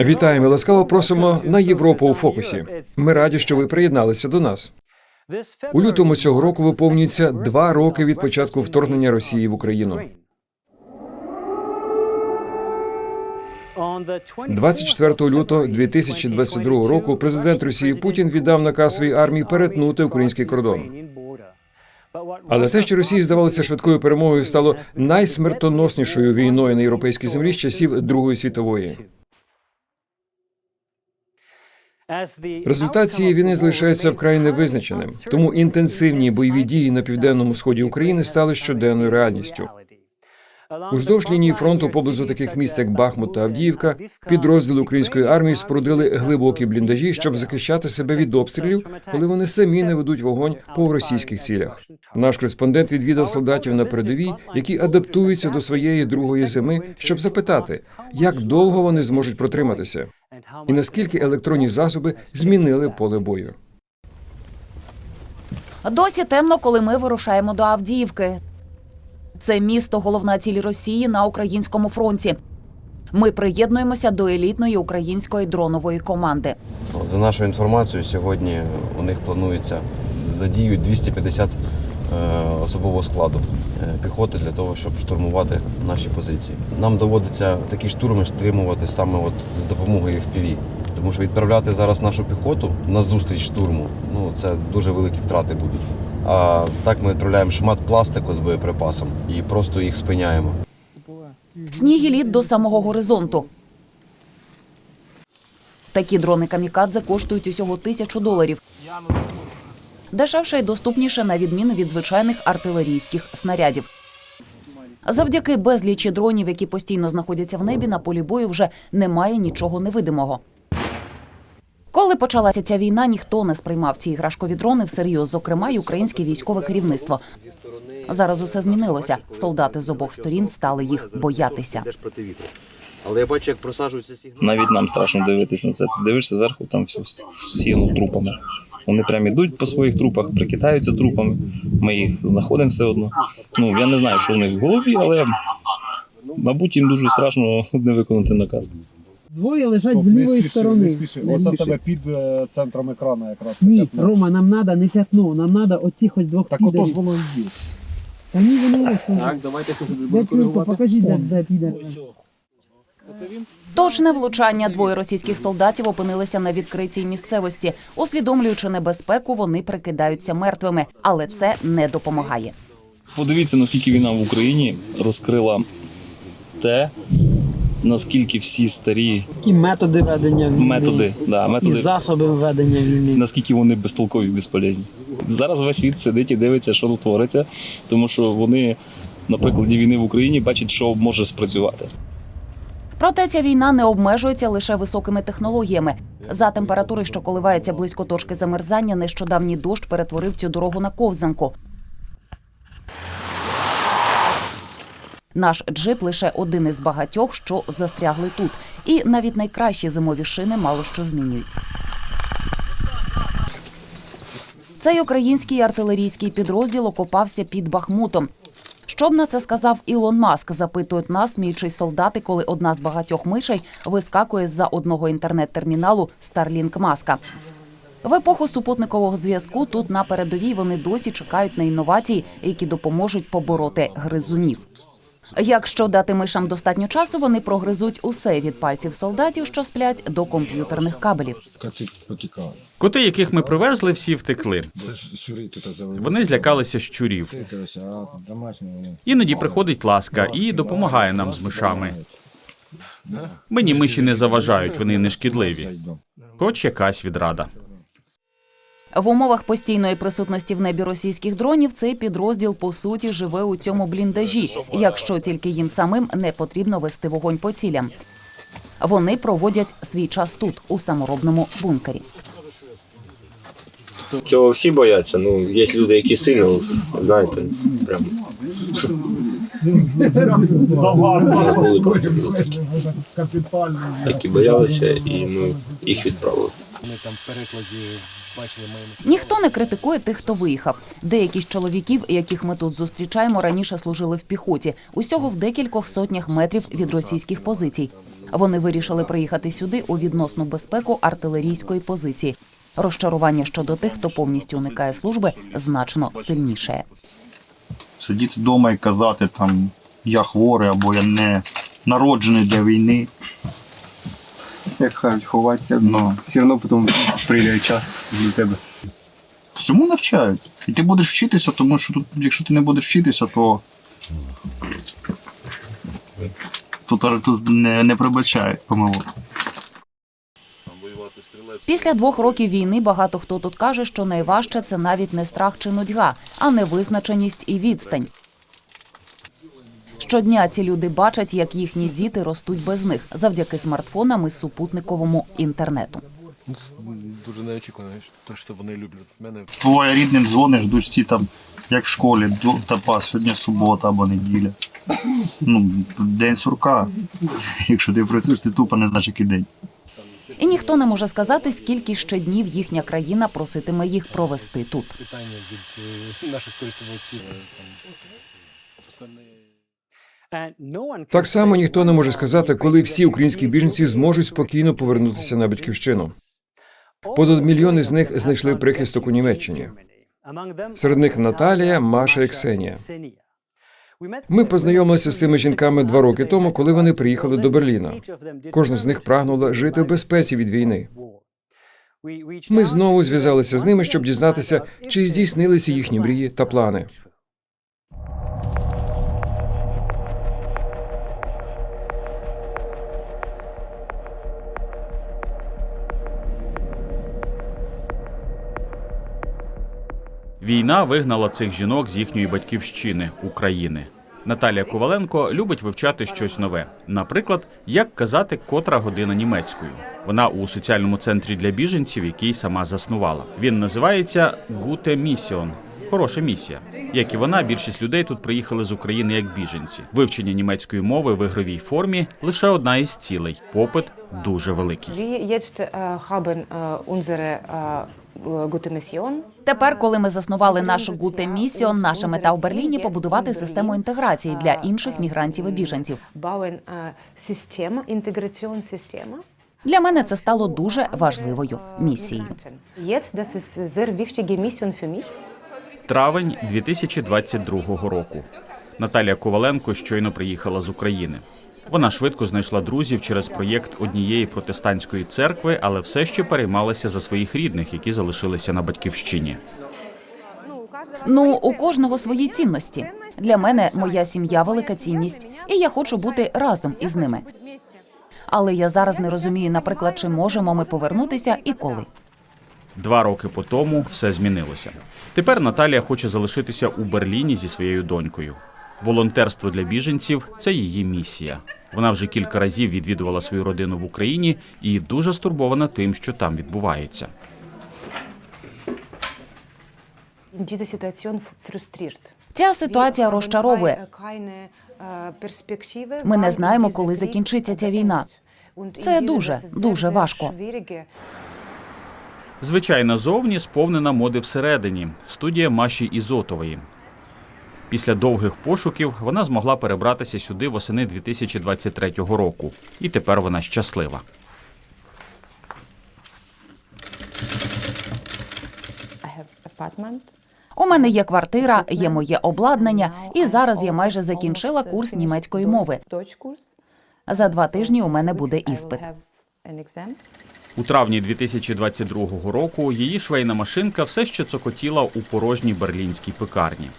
Вітаємо, ласкаво просимо на Європу у фокусі. Ми раді, що ви приєдналися до нас. У лютому цього року виповнюється два роки від початку вторгнення Росії в Україну. 24 лютого 2022 року президент Росії Путін віддав наказ своїй армії перетнути український кордон. Але те, що Росії здавалося швидкою перемогою, стало найсмертоноснішою війною на європейській землі з часів Другої світової. Результат цієї війни залишається вкрай невизначеним, тому інтенсивні бойові дії на південному сході України стали щоденною реальністю. Уздовж лінії фронту поблизу таких міст, як Бахмут та Авдіївка, підрозділи української армії спорудили глибокі бліндажі, щоб захищати себе від обстрілів, коли вони самі не ведуть вогонь по російських цілях. Наш кореспондент відвідав солдатів на передовій, які адаптуються до своєї другої зими, щоб запитати, як довго вони зможуть протриматися, і наскільки електронні засоби змінили поле бою. Досі темно, коли ми вирушаємо до Авдіївки. Це місто головна ціль Росії на українському фронті. Ми приєднуємося до елітної української дронової команди. За нашою інформацією, сьогодні у них планується задіють 250 е, особового складу е, піхоти для того, щоб штурмувати наші позиції. Нам доводиться такі штурми стримувати саме от з допомогою FPV. Тому що відправляти зараз нашу піхоту на зустріч штурму, ну це дуже великі втрати будуть. А так ми відправляємо шмат пластику з боєприпасом і просто їх спиняємо. Сніг і лід до самого горизонту. Такі дрони камікадзе коштують усього тисячу доларів. Дешевше і доступніше на відміну від звичайних артилерійських снарядів. Завдяки безлічі дронів, які постійно знаходяться в небі, на полі бою вже немає нічого невидимого. Коли почалася ця війна, ніхто не сприймав ці іграшкові дрони всерйоз, зокрема й українське військове керівництво. Зараз усе змінилося. Солдати з обох сторін стали їх боятися. Але я бачу, як просаджуються сигнали. Навіть нам страшно дивитись на це. Ти дивишся зверху, там все всіно трупами. Вони прям ідуть по своїх трупах, прикидаються трупами. Ми їх знаходимо все одно. Ну я не знаю, що в них в голові, але мабуть їм дуже страшно не виконати наказ. Двоє лежать Стоп, з не лівої спіши, сторони. Не спіши. Не Оце в спіши. тебе під е, центром екрану якраз. це Ні, п'ятно. Рома, нам треба не п'ятно, нам треба оцих ось двох Так підерів. отож воно і є. Та ні, вони ось. Так, давайте Де кілька, покажіть, де, де підер. Точне влучання двоє російських солдатів опинилися на відкритій місцевості. Усвідомлюючи небезпеку, вони прикидаються мертвими, але це не допомагає. Подивіться, наскільки війна в Україні розкрила те, наскільки всі старі Які методи ведення війни. методи, да, І засоби ведення війни. наскільки вони безтолкові і безполезні. Зараз весь світ сидить і дивиться, що тут твориться, тому що вони на прикладі війни в Україні бачать, що може спрацювати. Проте ця війна не обмежується лише високими технологіями. За температури, що коливається близько точки замерзання, нещодавній дощ перетворив цю дорогу на ковзанку. Наш джип лише один із багатьох, що застрягли тут, і навіть найкращі зимові шини мало що змінюють. Цей український артилерійський підрозділ окопався під Бахмутом. Що б на це сказав Ілон Маск? Запитують нас, сміючись солдати, коли одна з багатьох мишей вискакує з-за одного інтернет-терміналу Starlink Маска. В епоху супутникового зв'язку тут на передовій вони досі чекають на інновації, які допоможуть побороти гризунів. Якщо дати мишам достатньо часу, вони прогризуть усе від пальців солдатів, що сплять, до комп'ютерних кабелів. Коти. Яких ми привезли, всі втекли. Вони злякалися щурів. Іноді приходить ласка і допомагає нам з мишами. Мені миші не заважають, вони не шкідливі. Хоч якась відрада. В умовах постійної присутності в небі російських дронів цей підрозділ по суті живе у цьому бліндажі, якщо тільки їм самим не потрібно вести вогонь по цілям. Вони проводять свій час тут, у саморобному бункері. Цього всі бояться. Ну, є люди, які сильно, знаєте, прям. У нас були просто люди такі, які боялися, і ми їх відправили. Ніхто не критикує тих, хто виїхав. Деякі з чоловіків, яких ми тут зустрічаємо, раніше служили в піхоті, усього в декількох сотнях метрів від російських позицій. Вони вирішили приїхати сюди у відносну безпеку артилерійської позиції. Розчарування щодо тих, хто повністю уникає служби, значно сильніше. сидіти вдома і казати там я хворий або я не народжений для війни. Як кажуть, ховатися, ну, все одно потім прийде час до тебе. Всьому навчають. І ти будеш вчитися, тому що тут, якщо ти не будеш вчитися, то тут, тут не, не пробачають помилок. Після двох років війни багато хто тут каже, що найважче це навіть не страх чи нудьга, а невизначеність і відстань. Щодня ці люди бачать, як їхні діти ростуть без них завдяки смартфонам і супутниковому інтернету. Дуже неочікувано, те, що вони люблять мене. Буває рідним дзвониш, дочці там, як в школі, до тапа, сьогодні субота або неділя. Ну, день сурка. Якщо ти працюєш, ти тупо не знаєш, який день. І ніхто не може сказати, скільки ще днів їхня країна проситиме їх провести тут. Питання від е, наших користувачів. Так само ніхто не може сказати, коли всі українські біженці зможуть спокійно повернутися на батьківщину. Понад мільйони з них знайшли прихисток у Німеччині. Серед них Наталія, Маша і Ксенія. Ми познайомилися з цими жінками два роки тому, коли вони приїхали до Берліна. Кожна з них прагнула жити в безпеці від війни. Ми знову зв'язалися з ними, щоб дізнатися, чи здійснилися їхні мрії та плани. Війна вигнала цих жінок з їхньої батьківщини України. Наталія Коваленко любить вивчати щось нове. Наприклад, як казати котра година німецькою. Вона у соціальному центрі для біженців, який сама заснувала. Він називається Gute Mission – хороша місія. Як і вона, більшість людей тут приїхали з України як біженці. Вивчення німецької мови в ігровій формі лише одна із цілей. Попит дуже великий. Mission. Тепер, коли ми заснували нашу Гуте Місіон, наша мета в Берліні побудувати систему інтеграції для інших мігрантів і біженців. Bauen äh, Systeme, Integrationssysteme. Для мене це стало дуже важливою місією. Травень 2022 року. Наталія Коваленко щойно приїхала з України. Вона швидко знайшла друзів через проєкт однієї протестантської церкви, але все ще переймалася за своїх рідних, які залишилися на батьківщині. Ну, у кожного свої цінності. Для мене моя сім'я велика цінність, і я хочу бути разом із ними. Але я зараз не розумію, наприклад, чи можемо ми повернутися і коли. Два роки по тому все змінилося. Тепер Наталія хоче залишитися у Берліні зі своєю донькою. Волонтерство для біженців це її місія. Вона вже кілька разів відвідувала свою родину в Україні і дуже стурбована тим, що там відбувається. Ця ситуація розчаровує. Ми не знаємо, коли закінчиться ця війна. Це дуже, дуже важко. Звичайна зовні сповнена моди всередині. Студія Маші Ізотової. Після довгих пошуків вона змогла перебратися сюди восени 2023 року. І тепер вона щаслива. У мене є квартира, є моє обладнання, і зараз я майже закінчила курс німецької мови. За два тижні у мене буде іспит. У травні 2022 року її швейна машинка все ще цокотіла у порожній берлінській пекарні.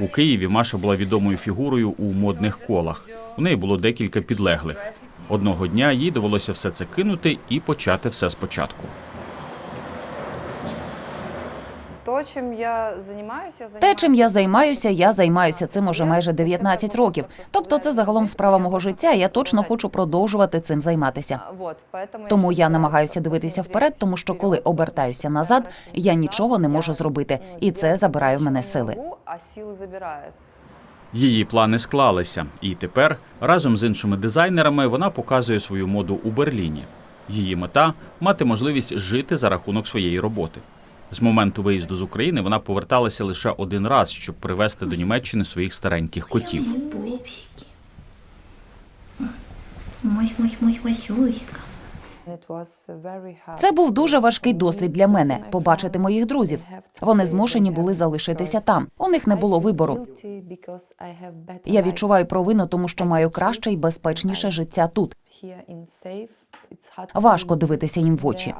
У Києві Маша була відомою фігурою у модних колах. У неї було декілька підлеглих. Одного дня їй довелося все це кинути і почати все спочатку. То, чим я займаюся, Те, чим я займаюся, я займаюся цим уже майже 19 років. Тобто, це загалом справа мого життя. і Я точно хочу продовжувати цим займатися. Тому я намагаюся дивитися вперед, тому що коли обертаюся назад, я нічого не можу зробити, і це забирає в мене сили. А сили забирає. Її плани склалися, і тепер разом з іншими дизайнерами вона показує свою моду у Берліні. Її мета мати можливість жити за рахунок своєї роботи. З моменту виїзду з України вона поверталася лише один раз, щоб привезти до Німеччини своїх стареньких котів. Це був дуже важкий досвід для мене побачити моїх друзів. Вони змушені були залишитися там. У них не було вибору. Я відчуваю провину, тому що маю краще і безпечніше життя тут. Важко дивитися їм в очі.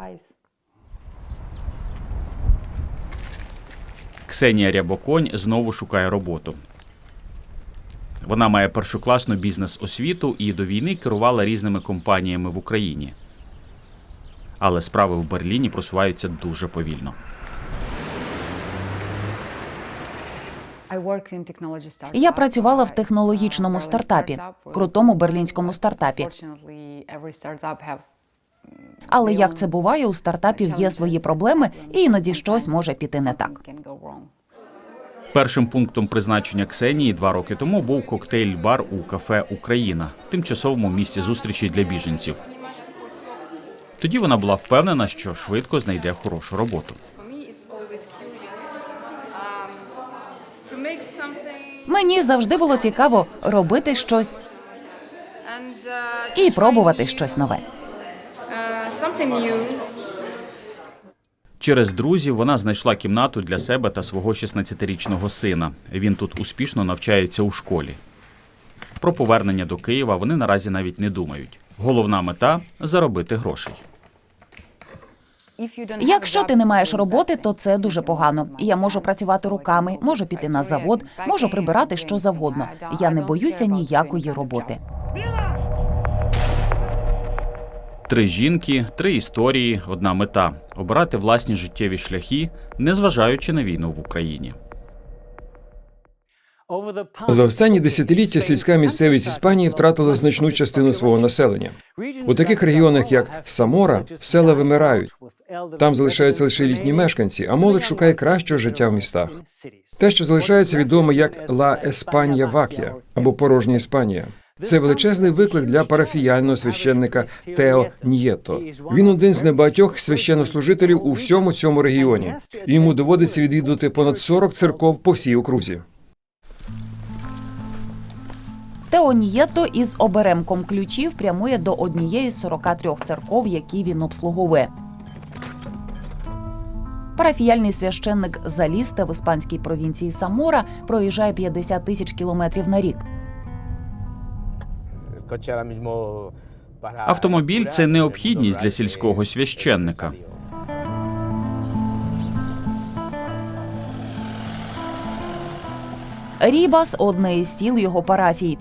Ксенія Рябоконь знову шукає роботу. Вона має першокласну бізнес-освіту і до війни керувала різними компаніями в Україні. Але справи в Берліні просуваються дуже повільно. Я працювала в технологічному стартапі, крутому берлінському стартапі. Але як це буває, у стартапів є свої проблеми, і іноді щось може піти не так. Першим пунктом призначення Ксенії два роки тому був коктейль-бар у кафе Україна, тимчасовому місці зустрічі для біженців. Тоді вона була впевнена, що швидко знайде хорошу роботу. Мені завжди було цікаво робити щось і пробувати щось нове. Через друзів вона знайшла кімнату для себе та свого 16-річного сина. Він тут успішно навчається у школі. Про повернення до Києва вони наразі навіть не думають. Головна мета заробити грошей. Якщо ти не маєш роботи, то це дуже погано. Я можу працювати руками, можу піти на завод, можу прибирати що завгодно. Я не боюся ніякої роботи. Три жінки, три історії, одна мета обирати власні життєві шляхи, незважаючи на війну в Україні. За останні десятиліття сільська місцевість Іспанії втратила значну частину свого населення. У таких регіонах, як Самора, села вимирають. Там залишаються лише літні мешканці, а молодь шукає кращого життя в містах. Те, що залишається відомо як Ла Еспанія Вакія або порожня Іспанія. Це величезний виклик для парафіяльного священника Тео Нієто. Він один з небагатьох священнослужителів у всьому цьому регіоні. Йому доводиться відвідувати понад 40 церков по всій окрузі. Теонієто із оберемком ключів прямує до однієї з 43 церков, які він обслуговує. Парафіяльний священник Залісте в іспанській провінції Самора проїжджає 50 тисяч кілометрів на рік. Автомобіль це необхідність для сільського священника. Рібас одне із сіл його парафії.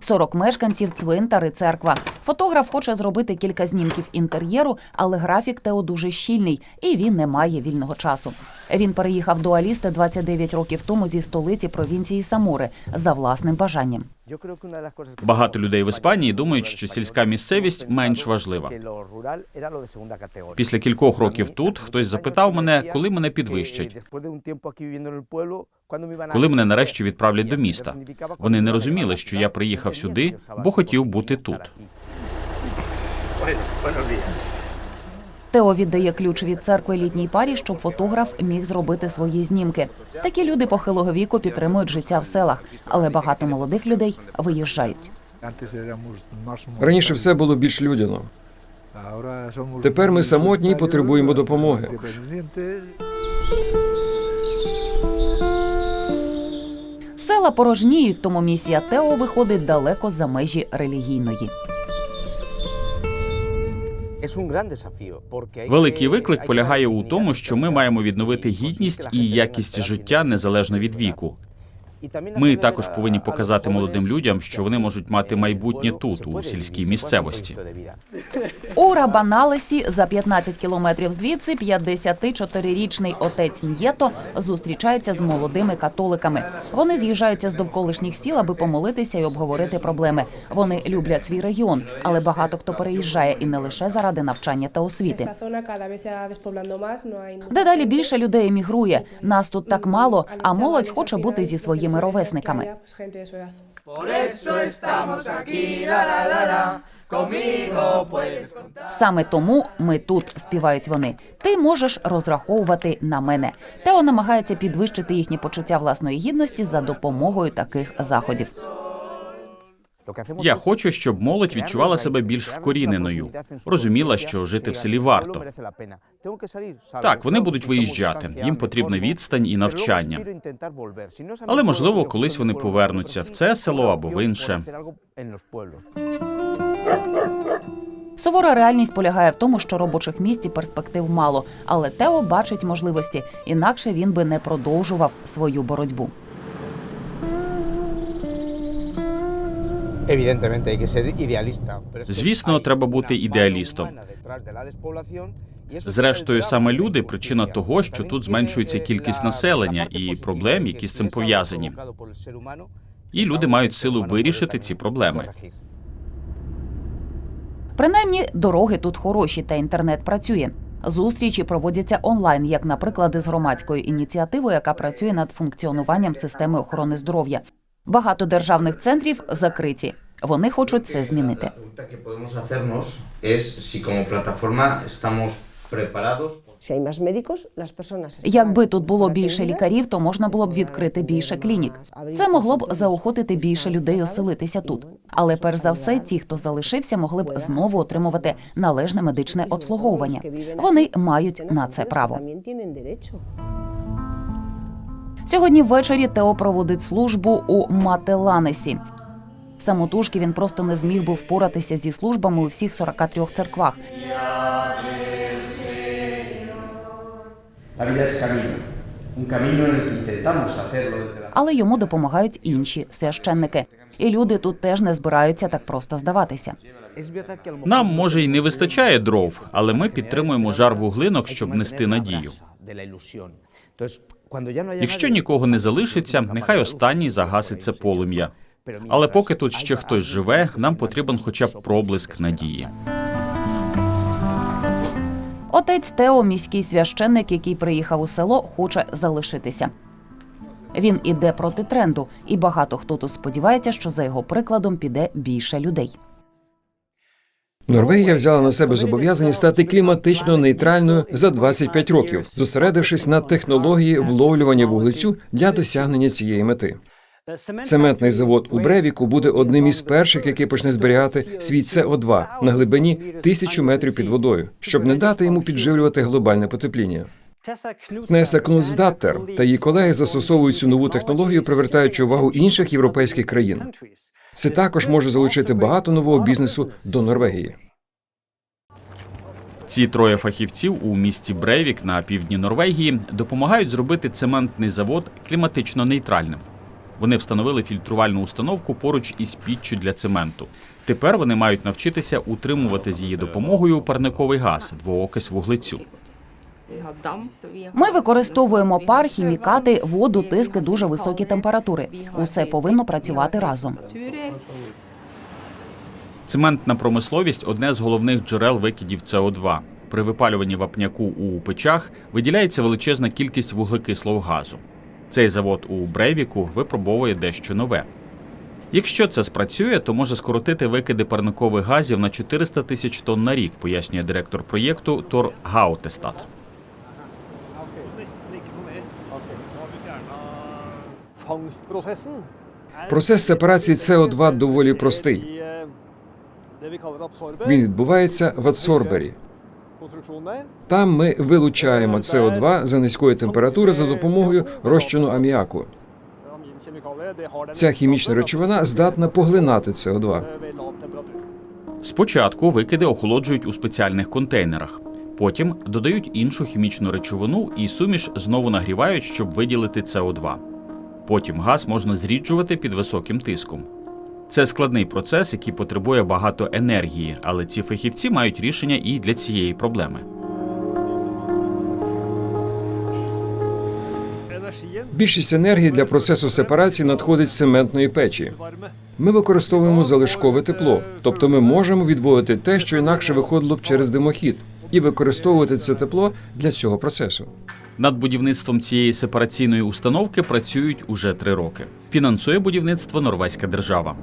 40 мешканців, цвинтар і церква. Фотограф хоче зробити кілька знімків інтер'єру, але графік Тео дуже щільний, і він не має вільного часу. Він переїхав до Алісте 29 років тому зі столиці провінції Самури за власним бажанням. Багато людей в Іспанії думають, що сільська місцевість менш важлива. Після кількох років тут хтось запитав мене, коли мене підвищать, коли мене нарешті відправлять до міста. Вони не розуміли, що я приїхав сюди, бо хотів бути тут. Тео віддає ключ від церкви літній парі, щоб фотограф міг зробити свої знімки. Такі люди похилого віку підтримують життя в селах, але багато молодих людей виїжджають. Раніше все було більш людяно. Тепер ми самотні і потребуємо допомоги. Села порожніють, тому місія Тео виходить далеко за межі релігійної. Великий виклик полягає у тому, що ми маємо відновити гідність і якість життя незалежно від віку. Ми також повинні показати молодим людям, що вони можуть мати майбутнє тут, у сільській місцевості. У Рабаналесі за 15 кілометрів звідси 54-річний отець Н'єто зустрічається з молодими католиками. Вони з'їжджаються з довколишніх сіл, аби помолитися і обговорити проблеми. Вони люблять свій регіон, але багато хто переїжджає і не лише заради навчання та освіти. Дедалі більше людей емігрує. Нас тут так мало, а молодь хоче бути зі своїми ровесниками. Саме тому ми тут співають вони. Ти можеш розраховувати на мене. Тео намагається підвищити їхнє почуття власної гідності за допомогою таких заходів. Я хочу, щоб молодь відчувала себе більш вкоріненою, розуміла, що жити в селі варто. Так, вони будуть виїжджати. Їм потрібна відстань і навчання. Але можливо, колись вони повернуться в це село або в інше. Сувора реальність полягає в тому, що робочих місць і перспектив мало, але Тео бачить можливості, інакше він би не продовжував свою боротьбу. Звісно, треба бути ідеалістом. Зрештою, саме люди причина того, що тут зменшується кількість населення і проблем, які з цим пов'язані. І люди мають силу вирішити ці проблеми. Принаймні, дороги тут хороші, та інтернет працює. Зустрічі проводяться онлайн, як, наприклад, із громадською ініціативою, яка працює над функціонуванням системи охорони здоров'я. Багато державних центрів закриті. Вони хочуть це змінити. Якби тут було більше лікарів, то можна було б відкрити більше клінік. Це могло б заохотити більше людей оселитися тут. Але перш за все, ті, хто залишився, могли б знову отримувати належне медичне обслуговування. Вони мають на це право. Сьогодні ввечері Тео проводить службу у Мателанесі. Самотужки він просто не зміг би впоратися зі службами у всіх 43 церквах. Але йому допомагають інші священники. І люди тут теж не збираються так просто здаватися. Нам може й не вистачає дров, але ми підтримуємо жар вуглинок, щоб нести надію. Якщо нікого не залишиться, нехай останній загасить це полум'я. Але поки тут ще хтось живе, нам потрібен хоча б проблиск надії. Отець Тео, міський священник, який приїхав у село, хоче залишитися. Він іде проти тренду, і багато хто тут сподівається, що за його прикладом піде більше людей. Норвегія взяла на себе зобов'язання стати кліматично нейтральною за 25 років, зосередившись на технології вловлювання вуглецю для досягнення цієї мети. Цементний завод у Бревіку буде одним із перших, який почне зберігати свій СО2 на глибині тисячу метрів під водою, щоб не дати йому підживлювати глобальне потепління. Неса Кнутсдаттер та її колеги застосовують цю нову технологію, привертаючи увагу інших європейських країн. Це також може залучити багато нового бізнесу до Норвегії. Ці троє фахівців у місті Брейвік на півдні Норвегії допомагають зробити цементний завод кліматично нейтральним. Вони встановили фільтрувальну установку поруч із піччю для цементу. Тепер вони мають навчитися утримувати з її допомогою парниковий газ, двоокись вуглецю. Ми використовуємо пар, хімікати, воду, тиск і дуже високі температури. Усе повинно працювати разом. Цементна промисловість одне з головних джерел викидів СО2. При випалюванні вапняку у печах виділяється величезна кількість вуглекислого газу. Цей завод у Брейвіку випробовує дещо нове. Якщо це спрацює, то може скоротити викиди парникових газів на 400 тисяч тонн на рік, пояснює директор проєкту Тор Гаутестад. Процес сепарації СО2 доволі простий. Він відбувається в адсорбері. Там ми вилучаємо СО2 за низької температури за допомогою розчину аміаку. Ця хімічна речовина здатна поглинати СО2. ved. Спочатку викиди охолоджують у спеціальних контейнерах. Потім додають іншу хімічну речовину і суміш знову нагрівають, щоб виділити СО2. Потім газ можна зріджувати під високим тиском. Це складний процес, який потребує багато енергії, але ці фахівці мають рішення і для цієї проблеми. Більшість енергії для процесу сепарації надходить з цементної печі. Ми використовуємо залишкове тепло, тобто ми можемо відводити те, що інакше виходило б через димохід, і використовувати це тепло для цього процесу. Над будівництвом цієї сепараційної установки працюють уже три роки. Фінансує будівництво норвезька держава.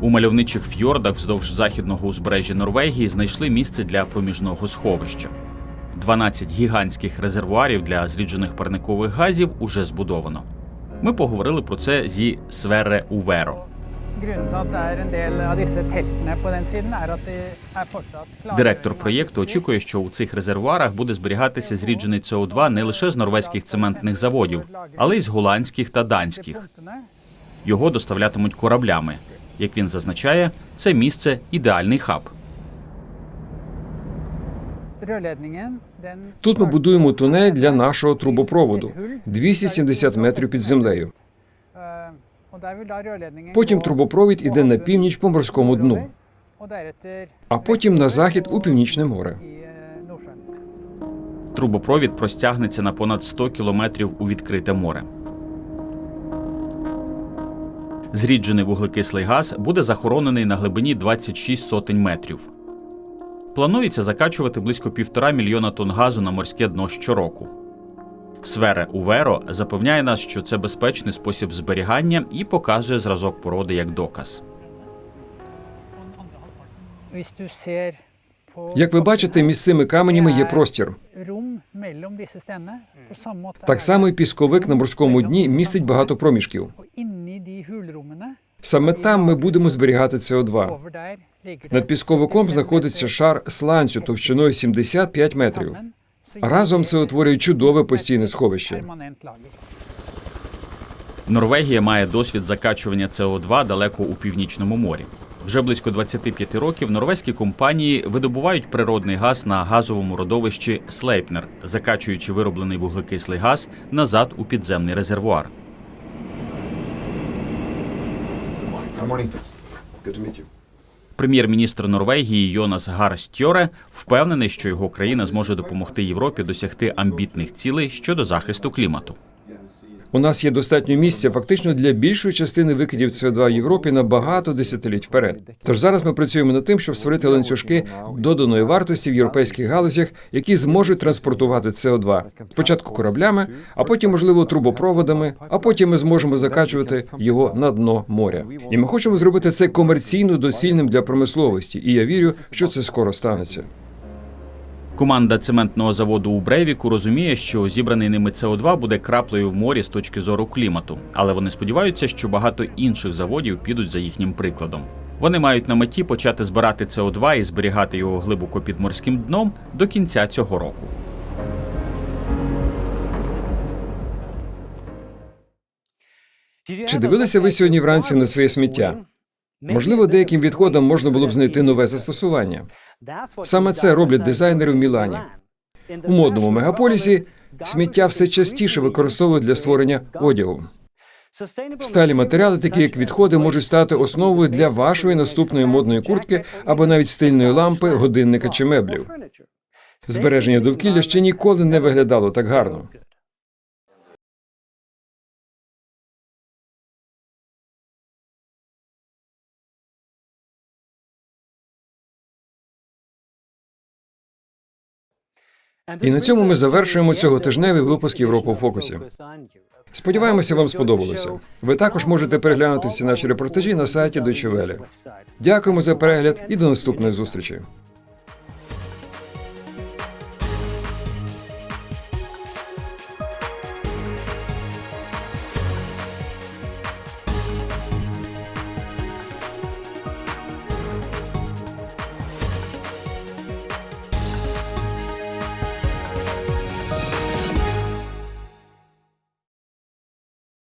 У мальовничих фьордах вздовж західного узбережжя Норвегії знайшли місце для проміжного сховища. 12 гігантських резервуарів для зріджених парникових газів уже збудовано. Ми поговорили про це зі Сверре Уверо. Grunnen til at det er en del av disse teltene på den siden, er at de er fortsatt klare. Директор проєкту очікує, що у цих резервуарах буде зберігатися зріджений СО2 не лише з норвезьких цементних заводів, але й з голландських та данських. Його доставлятимуть кораблями. Як він зазначає, це місце ідеальний хаб. Тут ми будуємо тунель для нашого трубопроводу 270 метрів під землею. Потім трубопровід іде на північ по морському дну, а потім на захід у північне море. eh. Трубопровід простягнеться на понад 100 кілометрів у відкрите море. Зріджений вуглекислий газ буде захоронений на глибині 26 сотень метрів. Планується закачувати близько півтора мільйона тонн газу на морське дно щороку. Свере Уверо запевняє нас, що це безпечний спосіб зберігання і показує зразок породи як доказ. Як ви бачите, між цими каменями є простір. Так само і пісковик на морському дні містить багато проміжків. Саме там ми будемо зберігати СО2. over der, ligger det Над пісковиком знаходиться шар сланцю товщиною 75 метрів. Разом це утворює чудове постійне сховище. Норвегія має досвід закачування СО2 далеко у північному морі. Вже близько 25 років норвезькі компанії видобувають природний газ на газовому родовищі Слейпнер, закачуючи вироблений вуглекислий газ назад у підземний резервуар. Прем'єр-міністр Норвегії Йонас Гар Стьоре впевнений, що його країна зможе допомогти Європі досягти амбітних цілей щодо захисту клімату. У нас є достатньо місця фактично для більшої частини викидів СО2 в Європі на багато десятиліть вперед. Тож зараз ми працюємо над тим, щоб створити ланцюжки доданої вартості в європейських галузях, які зможуть транспортувати СО2. спочатку кораблями, а потім, можливо, трубопроводами, а потім ми зможемо закачувати його на дно моря. І ми хочемо зробити це комерційно доцільним для промисловості. І я вірю, що це скоро станеться. Команда цементного заводу у Брейвіку розуміє, що зібраний ними СО2 буде краплею в морі з точки зору клімату, але вони сподіваються, що багато інших заводів підуть за їхнім прикладом. Вони мають на меті почати збирати СО2 і зберігати його глибоко під морським дном до кінця цього року. Чи дивилися ви сьогодні вранці на своє сміття? Можливо, деяким відходам можна було б знайти нове застосування. Саме це роблять дизайнери в Мілані. У модному мегаполісі сміття все частіше використовують для створення одягу. Сталі матеріали, такі як відходи, можуть стати основою для вашої наступної модної куртки або навіть стильної лампи, годинника чи меблів. Збереження довкілля ще ніколи не виглядало так гарно. І на цьому ми завершуємо цьоготижневий випуск Європа у фокусі. Сподіваємося, вам сподобалося. Ви також можете переглянути всі наші репортажі на сайті Deutsche Welle. Дякуємо за перегляд і до наступної зустрічі.